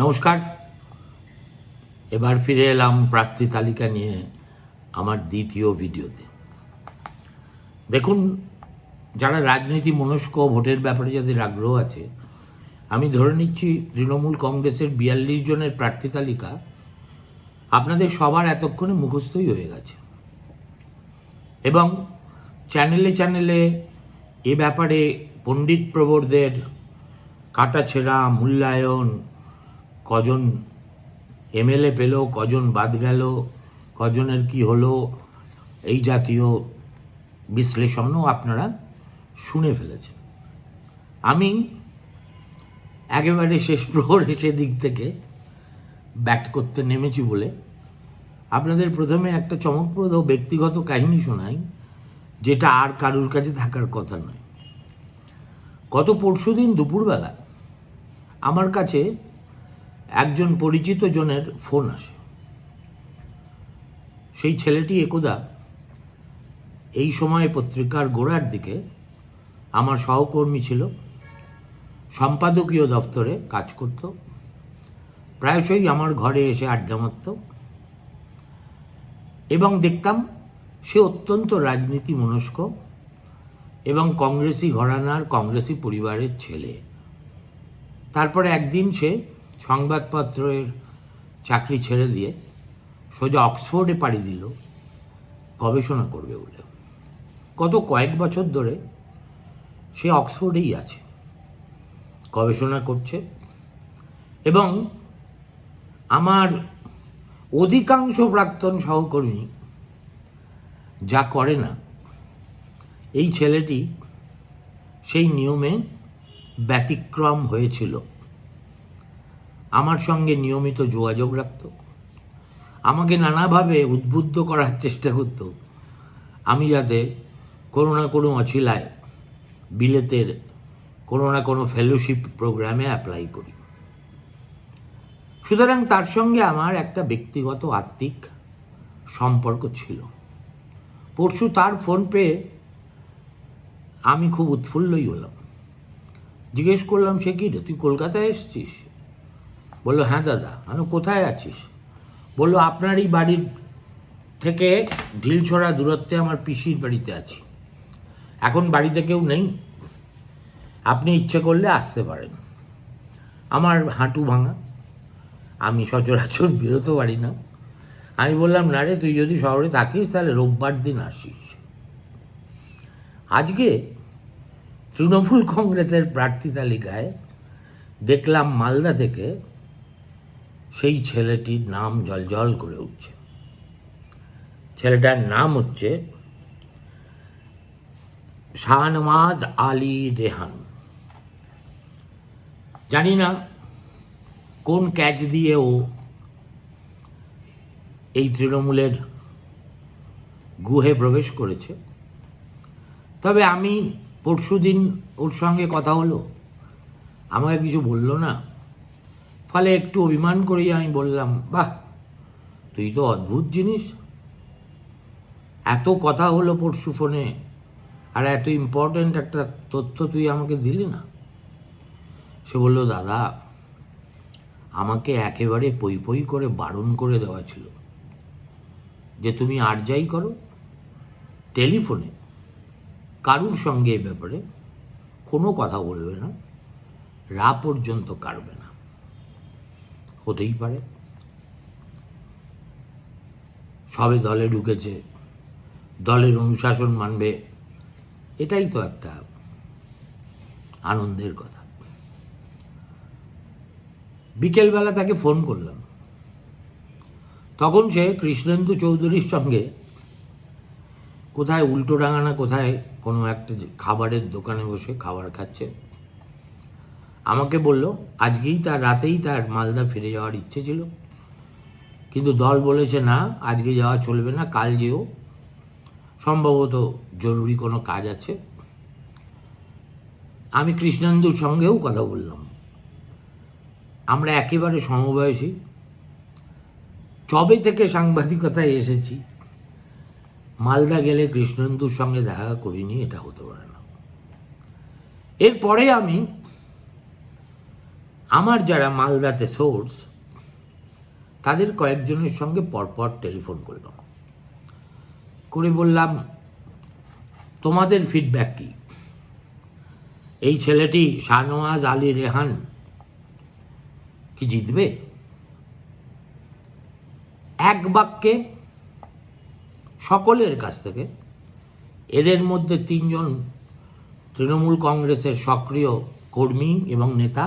নমস্কার। এবার ফিরে এলাম প্রার্থী তালিকা নিয়ে আমার দ্বিতীয় ভিডিওতে। দেখুন, যারা রাজনীতি মনস্ক, ভোটের ব্যাপারে যাদের আগ্রহ আছে, আমি ধরে নিচ্ছি তৃণমূল কংগ্রেসের বিয়াল্লিশ জনের প্রার্থী তালিকা আপনাদের সবার এতক্ষণে মুখস্থই হয়ে গেছে। এবং চ্যানেলে চ্যানেলে এ ব্যাপারে পণ্ডিত প্রবরদের কাটাছেঁড়া, মূল্যায়ন কজন এমএলএ পেল, কজন বাদ গেল, কজনের কি হলো, এই জাতীয় বিশ্লেষণও আপনারা শুনে ফেলেছেন। আমি একেবারে শেষ প্রহরে সেদিক থেকে ব্যাট করতে নেমেছি বলে আপনাদের প্রথমে একটা চমকপ্রদ ব্যক্তিগত কাহিনী শোনাই, যেটা আর কারুর কাছে থাকার কথা নয়। গত পরশুদিন দুপুরবেলা আমার কাছে একজন পরিচিত জনের ফোন আসে। সেই ছেলেটি একদা এই সময় পত্রিকার গোড়ার দিকে আমার সহকর্মী ছিল, সম্পাদকীয় দপ্তরে কাজ করত, প্রায়শই আমার ঘরে এসে আড্ডা মারত এবং দেখতাম সে অত্যন্ত রাজনীতি মনস্ক এবং কংগ্রেসি ঘরানার কংগ্রেসি পরিবারের ছেলে। তারপরে একদিন সে সংবাদপত্রের চাকরি ছেড়ে দিয়ে সোজা অক্সফোর্ডে পাড়ি দিল, গবেষণা করবে বলে। গত কয়েক বছর ধরে সে অক্সফোর্ডেই আছে, গবেষণা করছে এবং আমার অধিকাংশ প্রাক্তন সহকর্মী যা করে না, এই ছেলেটি সেই নিয়মে ব্যতিক্রম হয়েছিল। আমার সঙ্গে নিয়মিত যোগাযোগ রাখত। আমাকে নানাভাবে উদ্বুদ্ধ করার চেষ্টা করত। আমি যাতে কোনো না কোনো অছিলায় বিলেতের কোনো না কোনো ফেলোশিপ প্রোগ্রামে অ্যাপ্লাই করি। সুতরাং তার সঙ্গে আমার একটা ব্যক্তিগত আত্মিক সম্পর্ক ছিল। পরশু তার ফোন পেয়ে আমি খুব উৎফুল্লই হলাম। জিজ্ঞেস করলাম, সে কি রে, তুই কলকাতায় এসছিস? বলল হ্যাঁ দাদা। আমি কোথায় আছিস? বলল, আপনারই বাড়ির থেকে ঢিলছড়া দূরত্বে আমার পিসির বাড়িতে আছি। এখন বাড়িতে কেউ নেই। আপনি ইচ্ছে করলে আসতে পারেন। আমার হাঁটু ভাঙা। আমি সচরাচর বেরোতে পারি না। আমি বললাম, না রে, তুই যদি শহরে থাকিস, তাহলে রোববার দিন আসিস। আজকে তৃণমূল কংগ্রেসের প্রার্থী তালিকায় দেখলাম মালদা থেকে সেই ছেলেটির নাম জলজল করে উঠছে। ছেলেটার নাম হচ্ছে শাহনওয়াজ আলী রেহান। জানি না কোন ক্যাচ দিয়ে ও এই তৃণমূলের গুহে প্রবেশ করেছে। তবে আমি পরশু দিন ওর সঙ্গে কথা হলো। আমাকে কিছু বলল না? ফলে একটু অভিমান করেই আমি বললাম, বাহ, তুই তো অদ্ভুত জিনিস। এত কথা হলো পরশু ফোনে, আর এত ইম্পর্ট্যান্ট একটা তথ্য তুই আমাকে দিলি না? সে বলল, দাদা, আমাকে একেবারে পই পই করে বারণ করে দেওয়া ছিল যে তুমি আর যাই করো, টেলিফোনে কারুর সঙ্গে এ ব্যাপারে কোনো কথা বলবে না রা পর্যন্ত কাটবে না। হতেই পারে। সবে দলে ঢুকেছে, দলের অনুশাসন মানবে, এটাই তো একটা আনন্দের কথা। বিকেলবেলা তাকে ফোন করলাম। তখন সে কৃষ্ণেন্দু চৌধুরীর সঙ্গে কোথায় উল্টো ডাঙানা কোথায় কোনো একটা খাবারের দোকানে বসে খাবার খাচ্ছে। আমাকে বলল, আজকেই তার, রাতেই তার মালদা ফিরে যাওয়ার ইচ্ছে ছিল। কিন্তু দল বলেছে, না, আজকে যাওয়া চলবে না, কাল যেও। সম্ভবত জরুরি কোনো কাজ আছে। আমি কৃষ্ণেন্দুর সঙ্গেও কথা বললাম। আমরা একেবারে সমবয়সী। চবে থেকে সাংবাদিকতায় এসেছি। মালদা গেলে কৃষ্ণেন্দুর সঙ্গে দেখা করিনি, এটা হতে পারে না। এরপরে আমি আমার যারা মালদাতে সোর্স তাদের কয়েকজনের সঙ্গে পরপর টেলিফোন করলাম করে বললাম, তোমাদের ফিডব্যাক কি? এই ছেলেটি শাহনওয়াজ আলী রেহান কি জিতবে? এক বাক্যে সকলের কাছ থেকে, এদের মধ্যে তিনজন তৃণমূল কংগ্রেসের সক্রিয় কর্মী এবং নেতা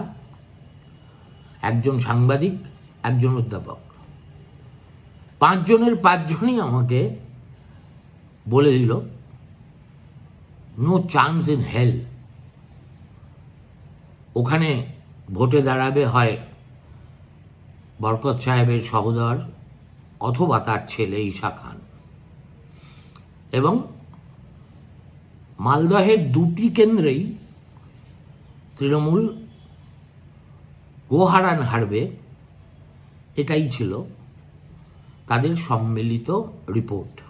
একজন সাংবাদিক, একজন অধ্যাপক। পাঁচজনের পাঁচজনই আমাকে বলে দিল নো চান্স ইন হেল ওখানে ভোটে দাঁড়াবে হয় বরকত সাহেবের সহোদর অথবা তার ছেলে ঈশা খান। এবং মালদহের দুটি কেন্দ্রেই তৃণমূল গোহারান হারবে, এটাই ছিল তাদের সম্মিলিত রিপোর্ট।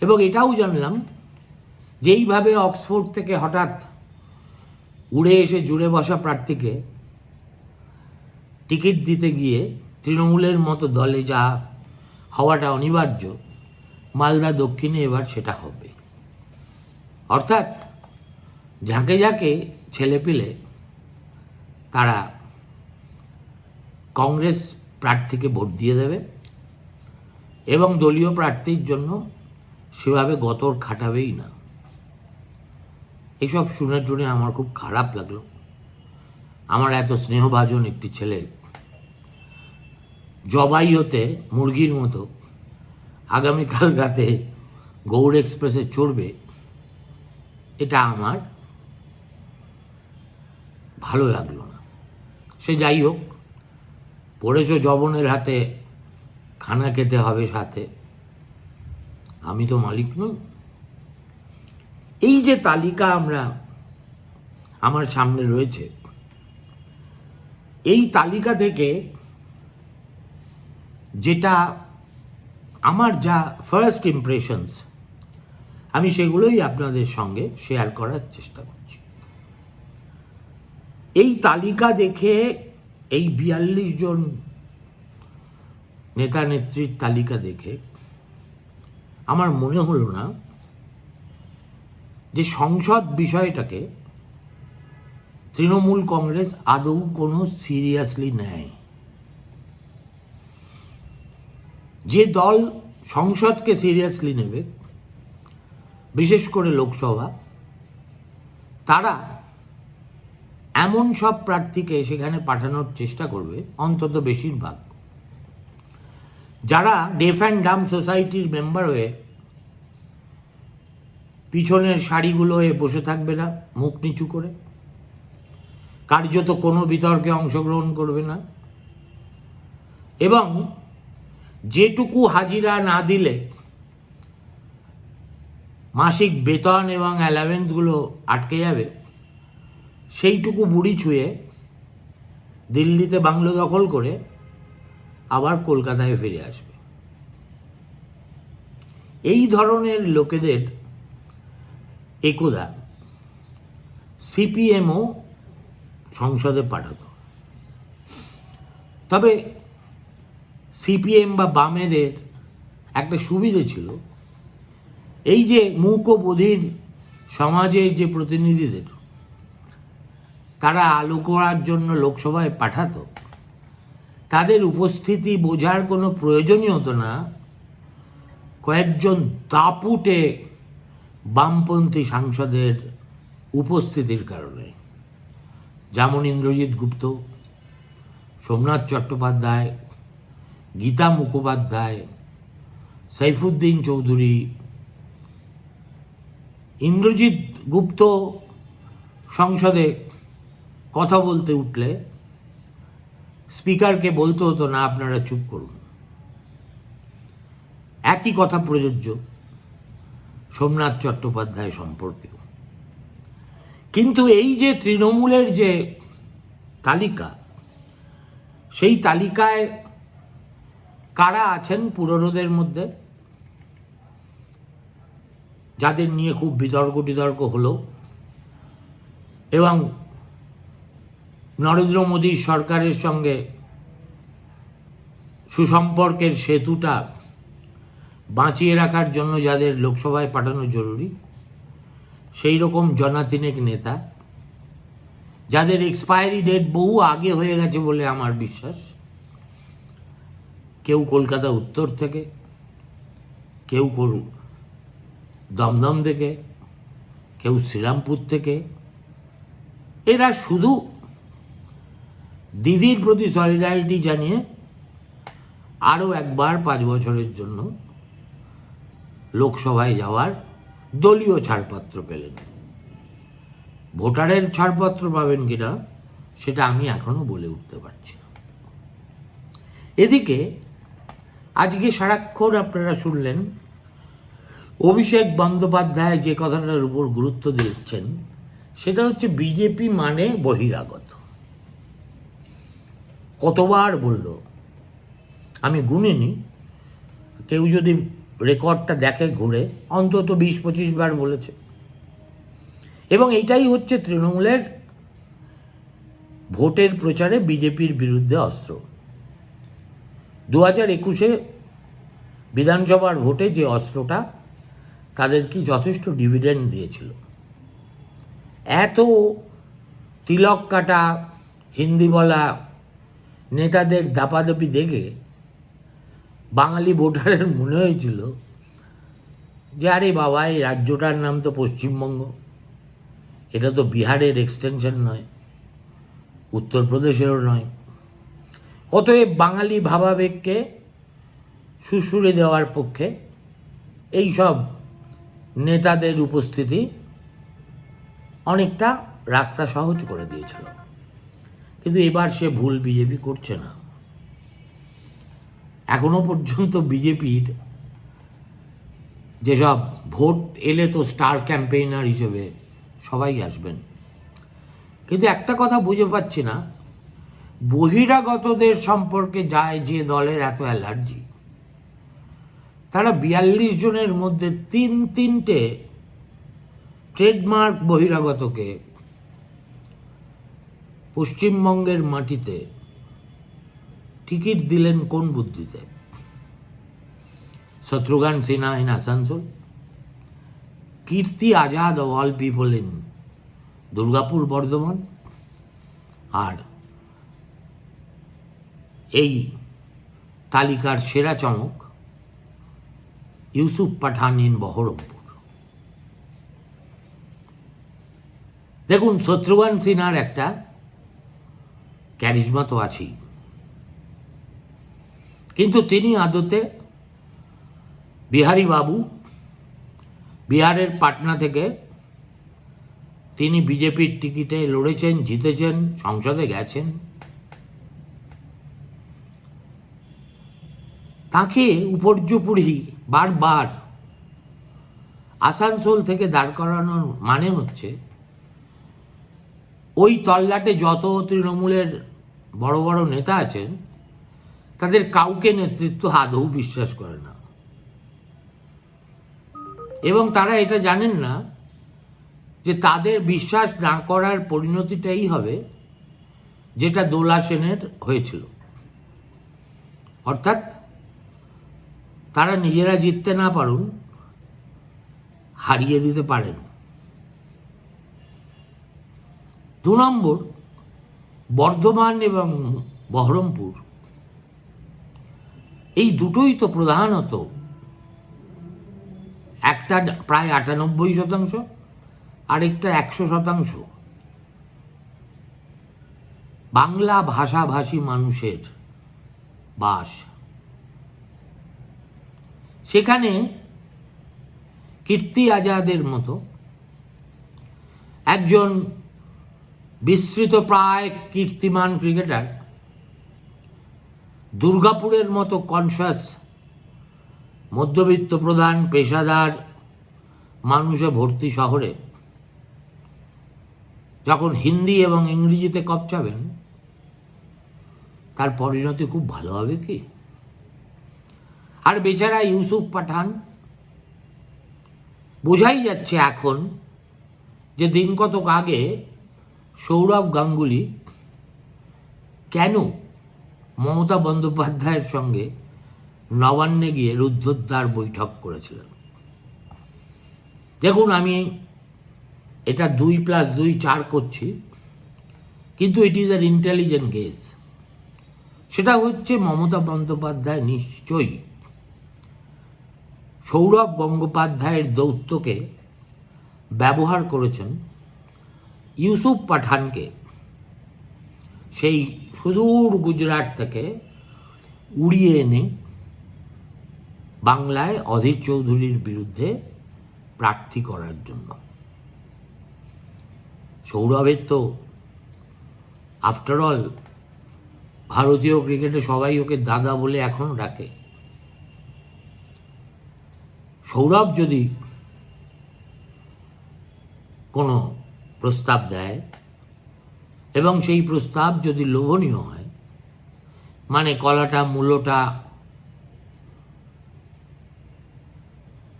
এবং এটাও জানলাম যেইভাবে অক্সফোর্ড থেকে হঠাৎ উড়ে এসে জুড়ে বসা প্রার্থীকে টিকিট দিতে গিয়ে তৃণমূলের মতো দলে যা হওয়াটা অনিবার্য, মালদা দক্ষিণে এবার সেটা হবে। অর্থাৎ ঝাঁকে ঝাঁকে ছেলেপিলে তারা কংগ্রেস প্রার্থীকে ভোট দিয়ে দেবে এবং দলীয় প্রার্থীর জন্য সেভাবে গতর খাটাবেই না। এসব শুনে টুনে আমার খুব খারাপ লাগল। আমার এত স্নেহভাজন একটি ছেলে জবাই হতে মুরগির মতো আগামীকাল রাতে গৌড় এক্সপ্রেসে চড়বে, এটা আমার ভালো লাগল সে যাই হোক, পড়েছ জবনের হাতে, খানা খেতে হবে সাথে। আমি তো মালিক নই। এই যে তালিকা আমরা আমার সামনে রয়েছে, এই তালিকা থেকে যেটা আমার যা ফার্স্ট ইমপ্রেশনস আমি সেগুলোই আপনাদের সঙ্গে শেয়ার করার চেষ্টা করছি এই তালিকা দেখে এই বিয়াল্লিশ জন নেতা নেত্রীর তালিকা দেখে আমার মনে হলো না যে সংসদ বিষয়টাকে তৃণমূল কংগ্রেস আদৌ কোনো সিরিয়াসলি নেয়। যে দল সংসদকে সিরিয়াসলি নেবে, বিশেষ করে লোকসভা, তারা এমন সব প্রার্থীকে সেখানে পাঠানোর চেষ্টা করবে অন্তত বেশিরভাগ। যারা ডেফ অ্যান্ড ডাম সোসাইটির মেম্বার হয়ে পিছনের শাড়িগুলো হয়ে বসে থাকবে না, মুখ নিচু করে। কার্যত কোনো বিতর্কে অংশগ্রহণ করবে না। এবং যেটুকু হাজিরা না দিলে মাসিক বেতন এবং অ্যালাভেন্সগুলো আটকে যাবে সেইটুকু বুড়ি ছুঁয়ে দিল্লিতে বাংলো দখল করে আবার কলকাতায় ফিরে আসবে। এই ধরনের লোকেদের একদা সিপিএমও সংসদে পাঠাতো। তবে সিপিএম বা বামেদের একটা সুবিধে ছিল, এই যে মূক বধির সমাজের যে প্রতিনিধিদের তারা আলো করার জন্য লোকসভায় পাঠাতো? তাদের উপস্থিতি বোঝার কোনো প্রয়োজনই হতো না। কয়েকজন দাপুটে বামপন্থী সাংসদের উপস্থিতির কারণে। যেমন ইন্দ্রজিৎ গুপ্ত, সোমনাথ চট্টোপাধ্যায়, গীতা মুখোপাধ্যায়, সাইফুদ্দিন চৌধুরী। ইন্দ্রজিৎ গুপ্ত সংসদে কথা বলতে উঠলে স্পিকারকে বলতে হতো, না, আপনারা চুপ করুন। একই কথা প্রযোজ্য সোমনাথ চট্টোপাধ্যায় সম্পর্কেও। কিন্তু এই যে তৃণমূলের যে তালিকা, সেই তালিকায় কারা আছেন পুরনোদের মধ্যে? যাদের নিয়ে খুব বিতর্ক বিতর্ক হলো এবং নরেন্দ্র মোদীর সরকারের সঙ্গে সুসম্পর্কের সেতুটা বাঁচিয়ে রাখার জন্য যাদের লোকসভায় পাঠানো জরুরি, সেই রকম জনাতিনেক নেতা, যাদের এক্সপায়ারি ডেট বহু আগে হয়ে গেছে বলে আমার বিশ্বাস। কেউ কলকাতা উত্তর থেকে, কেউ দমদম থেকে, কেউ শ্রীরামপুর থেকে। এরা শুধু দিদির প্রতি সলিডারিটি জানিয়ে আরও একবার পাঁচ বছরের জন্য লোকসভায় যাওয়ার দলীয় ছাড়পত্র পেলেন। ভোটারের ছাড়পত্র পাবেন কিনা সেটা আমি এখনও বলে উঠতে পারছি না। এদিকে আজকে সারাক্ষণ আপনারা শুনলেন, অভিষেক বন্দ্যোপাধ্যায় যে কথাটার উপর গুরুত্ব দিচ্ছেন, সেটা হচ্ছে বিজেপি মানে বহিরাগত। কতবার বলল? আমি গুনিনি। কেউ যদি রেকর্ডটা দেখে ঘুরে, অন্তত বিশ পঁচিশ বার বলেছে। এবং এইটাই হচ্ছে তৃণমূলের ভোটের প্রচারে বিজেপির বিরুদ্ধে অস্ত্র। দু হাজার একুশে বিধানসভার ভোটে যে অস্ত্রটা তাদেরকে যথেষ্ট ডিভিডেন্ড দিয়েছিল? এত তিলক কাটা, হিন্দি বলা নেতাদের দাপাদাপি দেখে বাঙালি ভোটারের মনে হয়েছিল যে, আরে বাবা, এই রাজ্যটার নাম তো পশ্চিমবঙ্গ। এটা তো বিহারের এক্সটেনশন নয়, উত্তরপ্রদেশেরও নয়। অতএব বাঙালি ভাবাবেগকে সুসুরে দেওয়ার পক্ষে এই সব নেতাদের উপস্থিতি অনেকটা রাস্তা সহজ করে দিয়েছিল। কিন্তু এবার সে ভুল বিজেপি করছে না। এখনও পর্যন্ত বিজেপির যেসব ভোট এলে তো স্টার ক্যাম্পেইনার হিসেবে সবাই আসবেন। কিন্তু একটা কথা বুঝে পাচ্ছি না, বহিরাগতদের সম্পর্কে যায় যে দলের এত অ্যালার্জি, তারা বিয়াল্লিশ জনের মধ্যে তিন তিনটে ট্রেডমার্ক বহিরাগতকে পশ্চিমবঙ্গের মাটিতে টিকিট দিলেন কোন বুদ্ধিতে? Shatrughan Sinha in Asansol. Kirti Azad of all people in Durgapur Bardhaman. আর এই তালিকার সেরা চমক ইউসুফ পাঠান ইন বহরমপুর। দেখুন, শত্রুঘ্ন সিনহার একটা ক্যারিজমা তো আছেই। কিন্তু তিনি আদতে বিহারী বাবু, বিহারের পাটনা থেকে তিনি বিজেপির টিকিটে লড়েছেন, জিতেছেন, সংসদে গেছেন। তাকে উপর্যপুরি বারবার আসানসোল থেকে দাঁড় করানোর মানে হচ্ছে, ওই তল্লাটে যত তৃণমূলের বড় বড় নেতা আছেন, তাদের কাউকে নেতৃত্ব আদৌ বিশ্বাস করে না। এবং তারা এটা জানেন না যে তাদের বিশ্বাস না করার পরিণতিটাই হবে যেটা দোলা সেনের হয়েছিল। অর্থাৎ তারা নিজেরা জিততে না পারুন, হারিয়ে দিতে পারেন। দু নম্বর বর্ধমান এবং বহরমপুর। এই দুটোই তো প্রধানত একটা প্রায় আটানব্বই শতাংশ, আরেকটা একশো শতাংশ। বাংলা ভাষাভাষী মানুষের বাস। সেখানে কীর্তি আজাদের মতো একজন বিস্তৃত প্রায় কীর্তিমান ক্রিকেটার। দুর্গাপুরের মতো কনসাস মধ্যবিত্ত প্রধান পেশাদার মানুষে ভর্তি শহরে যখন হিন্দি এবং ইংরেজিতে কপচাবেন তার পরিণতি খুব ভালো হবে কি? আর বেচারা ইউসুফ পাঠান, বোঝাই যাচ্ছে এখন যে দিন কতক আগে সৌরভ গাঙ্গুলি কেন মমতা বন্দ্যোপাধ্যায়ের সঙ্গে নবান্নে গিয়ে রুদ্ধদ্বার বৈঠক করেছিলেন? দেখুন, আমি এটা দুই প্লাস দুই চার করছি, কিন্তু it is our intelligent guess সেটা হচ্ছে মমতা বন্দ্যোপাধ্যায় নিশ্চয়ই সৌরভ গঙ্গোপাধ্যায়ের দৌত্যকে ব্যবহার করেছেন ইউসুফ পাঠানকে, সেই সুদূর গুজরাট থেকে উড়িয়ে এনে বাংলায় অধীর চৌধুরীর বিরুদ্ধে প্রার্থী করার জন্য। সৌরভের তো আফটারঅল ভারতীয় ক্রিকেটে সবাই ওকে দাদা বলে এখন ডাকে। সৌরভ যদি কোনো প্রস্তাব দেয় এবং সেই প্রস্তাব যদি লোভনীয় হয় মানে কলাটা মূল্যটা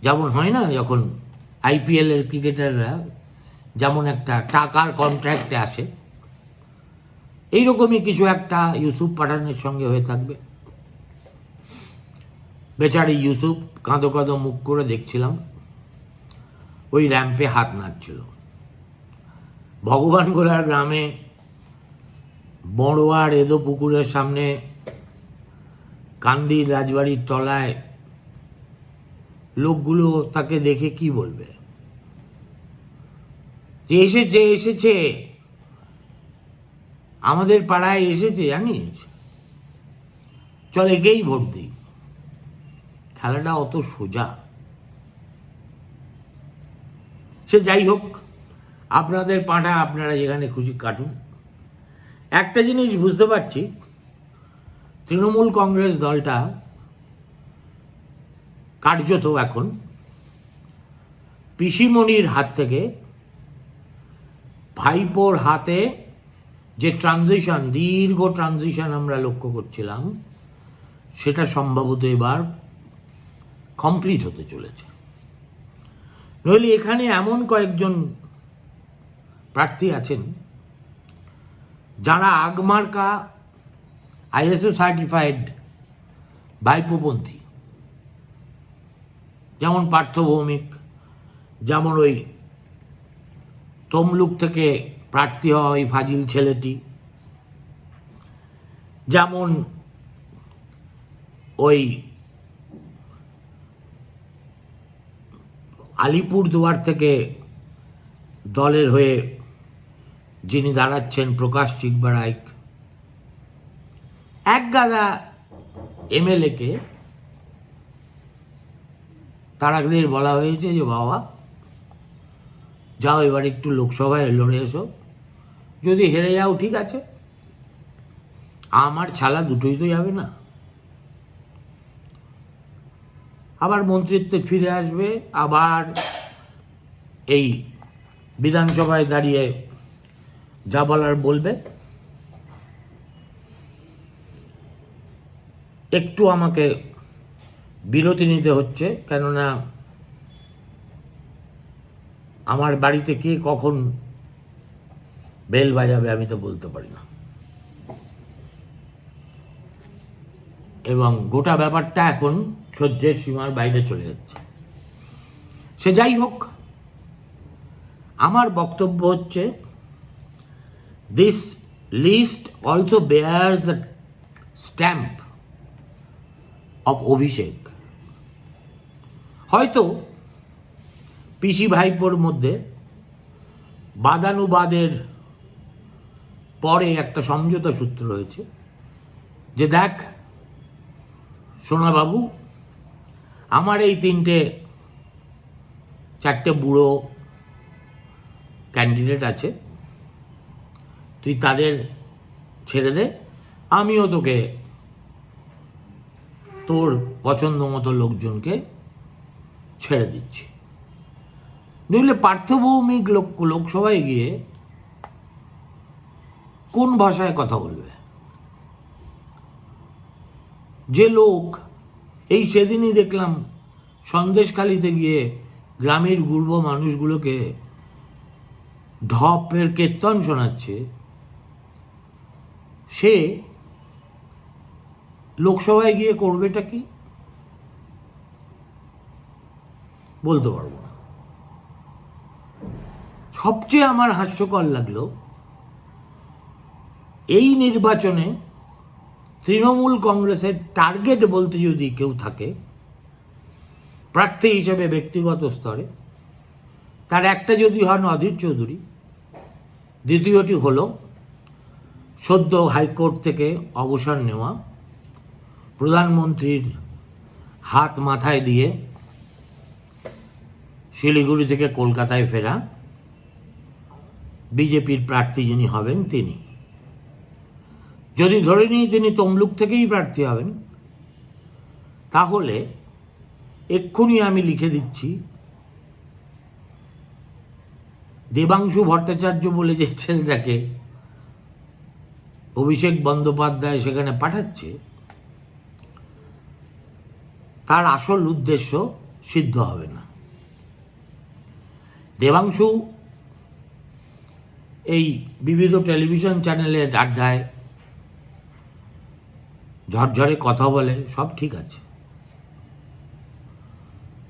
যেমন হয় না, যখন আইপিএলের ক্রিকেটাররা যেমন একটা টাকার কন্ট্রাক্টে আসে, এইরকমই কিছু একটা ইউসুফ পাঠানের সঙ্গে হয়ে থাকবে। বেচারি ইউসুফ কাঁদো কাঁদো মুখ করে দেখছিলাম, ওই র্যাম্পে হাত নাড়ছিল। ভগবান গোলার গ্রামে বড়োয়ার এদো পুকুরের সামনে কান্দির রাজবাড়ির তলায় লোকগুলো তাকে দেখে কি বলবে? যে এসেছে এসেছে। আমাদের পাড়ায় এসেছে, জানিস? চল একেই ভোট দিই। খেলাটা অত সোজা। সে যাই হোক আপনাদের পাঁঠা আপনারা যেখানে খুশি কাটুন। একটা জিনিস বুঝতে পারছি, তৃণমূল কংগ্রেস দলটা কার্যত এখন পিসিমণির হাত থেকে ভাইপোর হাতে যে ট্রানজিশন দীর্ঘ ট্রানজিশন আমরা লক্ষ্য করছিলাম, সেটা সম্ভবত এবার কমপ্লিট হতে চলেছে। নইলে এখানে এমন কয়েকজন প্রার্থী আছেন, যারা আগমার্কা আইএসও সার্টিফাইড ভাইপোপন্থী যেমন পার্থ ভৌমিক, যেমন ওই তমলুক থেকে প্রার্থী হওয়া ওই ফাজিল ছেলেটি, যেমন ওই আলিপুরদুয়ার থেকে দলের হয়ে যিনি দাঁড়াচ্ছেন প্রকাশ চিকবারাইক এক গাদা এমএলএকে তারাদের বলা হয়েছে যে, বাবা, যাও এবার একটু লোকসভায় লড়ে এসো। যদি হেরে যাও, ঠিক আছে। আমার ছালা দুটোই তো যাবে না। আবার মন্ত্রিত্বে ফিরে আসবে। আবার এই বিধানসভায় দাঁড়িয়ে যা বলার বলবে। একটু আমাকে বিরতি নিতে হচ্ছে, কেননা আমার বাড়িতে কে কখন বেল বাজাবে আমি তো বলতে পারি না। এবং গোটা ব্যাপারটা এখন সহ্যের সীমার বাইরে চলে যাচ্ছে। সে যাই হোক, আমার বক্তব্য হচ্ছে this list also bears the stamp of Abhishek. হয়তো পিসি ভাইপোর মধ্যে বাদানুবাদের পরে একটা সমঝোতা সূত্র রয়েছে যে দেখ, সোনাবাবু, আমার এই তিনটে চারটে বুড়ো ক্যান্ডিডেট আছে। তুই তাদের ছেড়ে দে, আমিও তোকে তোর পছন্দ মতো লোকজনকে ছেড়ে দিচ্ছি। নইলে পার্থভৌমিক লোক, লোকসভায় গিয়ে কোন ভাষায় কথা বলবে? যে লোক, এই সেদিনই দেখলাম সন্দেশখালিতে গিয়ে গ্রামের গুর্ব মানুষগুলোকে ঢপের কীর্তন শোনাচ্ছে। সে লোকসভায় গিয়ে করবেটা কি? বলতে পারব না। সবচেয়ে আমার হাস্যকর লাগল, এই নির্বাচনে তৃণমূল কংগ্রেসের টার্গেট বলতে যদি কেউ থাকে, প্রার্থী হিসেবে ব্যক্তিগত স্তরে, তার একটা যদি হন অধীর চৌধুরী, দ্বিতীয়টি হল সদ্য হাইকোর্ট থেকে অবসর নেওয়া প্রধানমন্ত্রীর হাত মাথায় দিয়ে শিলিগুড়ি থেকে কলকাতায় ফেরা বিজেপির প্রার্থী যিনি হবেন তিনি। যদি ধরে নিই তিনি তমলুক থেকেই প্রার্থী হবেন, তাহলে এক্ষুনি আমি লিখে দিচ্ছি, দেবাংশু ভট্টাচার্য বলে যে ছেলেটাকে অভিষেক বন্দ্যোপাধ্যায় সেখানে পাঠাচ্ছে, তার আসল উদ্দেশ্য সিদ্ধ হবে না। দেবাংশু এই বিবিধ টেলিভিশন চ্যানেলের আড্ডায় ঝরঝরে কথা বলে, সব ঠিক আছে।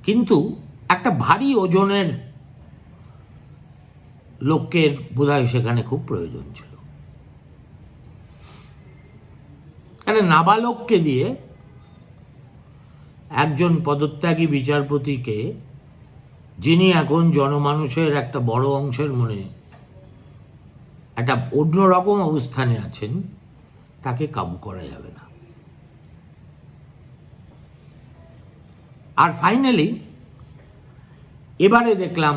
কিন্তু একটা ভারী ওজনের লোকের বোধহয় সেখানে খুব প্রয়োজন ছিল। একটা নাবালককে দিয়ে একজন পদত্যাগী বিচারপতিকে, যিনি এখন জনমানুষের একটা বড় অংশের মনে একটা অন্যরকম অবস্থানে আছেন, তাকে কাবু করা যাবে না। আর ফাইনালি, এবারে দেখলাম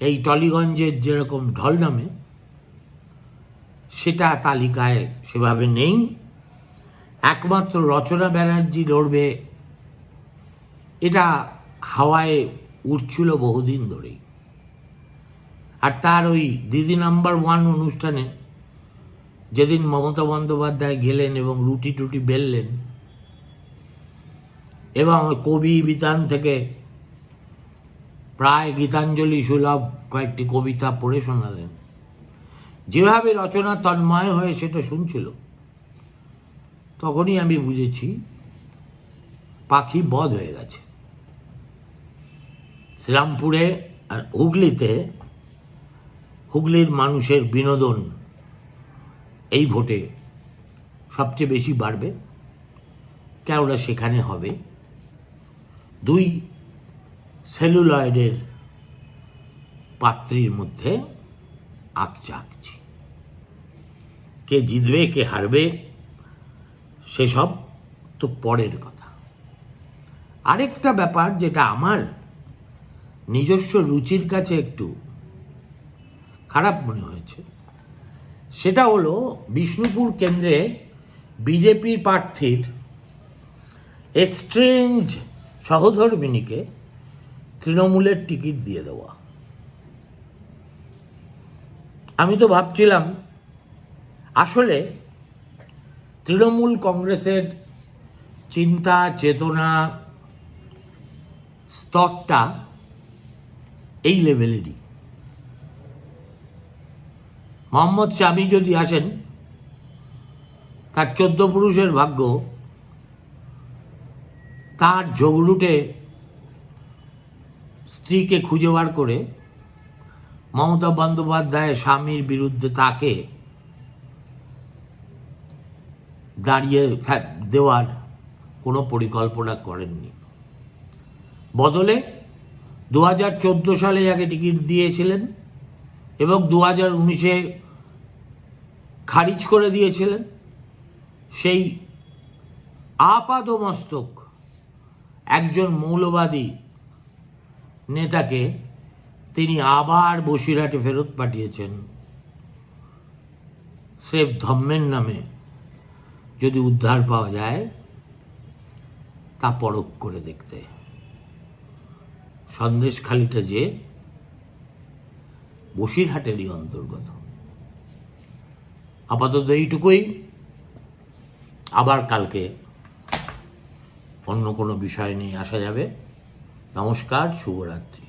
এই টলিগঞ্জের যেরকম ঢল নামে সেটা তালিকায় সেভাবে নেই। একমাত্র রচনা ব্যানার্জি লড়বে। এটা হাওয়ায় উঠছিল বহুদিন ধরেই। আর তার ওই দিদি নাম্বার ওয়ান অনুষ্ঠানে যেদিন মমতা বন্দ্যোপাধ্যায় গেলেন এবং রুটি টুটি বেললেন, এবং কবি বিতান থেকে প্রায় গীতাঞ্জলি সুলভ কয়েকটি কবিতা পড়ে শোনালেন যেভাবে রচনা তন্ময় হয়ে সেটা শুনছিল, তখনই আমি বুঝেছি পাখি বধ হয়ে গেছে। শ্রীরামপুরে আর হুগলিতে হুগলির মানুষের বিনোদন এই ভোটে সবচেয়ে বেশি বাড়বে। কেননা সেখানে হবে দুই সেলুলয়েডের পাত্রীর মধ্যে আঁকচা আঁকছি কে জিতবে কে হারবে সেসব তো পরের কথা। আরেকটা ব্যাপার যেটা আমার নিজস্ব রুচির কাছে একটু খারাপ মনে হয়েছে, সেটা হলো বিষ্ণুপুর কেন্দ্রে বিজেপির প্রার্থীর এক্সট্রেঞ্জ সহধর্মিনীকে তৃণমূলের টিকিট দিয়ে দেওয়া। আমি তো ভাবছিলাম, আসলে তৃণমূল কংগ্রেসের চিন্তা, চেতনা, স্তরটা এই লেভেলেরই। মোহাম্মদ শামি যদি আসেন, তার চোদ্দ পুরুষের ভাগ্য, তার ঝগড়ুটে স্ত্রীকে খুঁজে বার করে মমতা বন্দ্যোপাধ্যায় স্বামীর বিরুদ্ধে তাকে দাঁড়িয়ে দেওয়ার কোনো পরিকল্পনা করেননি। বদলে দু হাজার চোদ্দ সালে যাকে টিকিট দিয়েছিলেন এবং দু হাজার উনিশে খারিজ করে দিয়েছিলেন, সেই আপাদমস্তক একজন মৌলবাদী নেতাকে তিনি আবার বসিরহাটে ফেরত পাঠিয়েছেন। স্রেফ ধম্মের নামে যদি উদ্ধার পাওয়া যায়, তা পরখ করে দেখতে। সন্দেশখালিটা যে বসিরহাটেরই অন্তর্গত। আপাতত এইটুকুই। আবার কালকে অন্য কোনো বিষয় নিয়ে আসা যাবে। নমস্কার, শুভরাত্রি।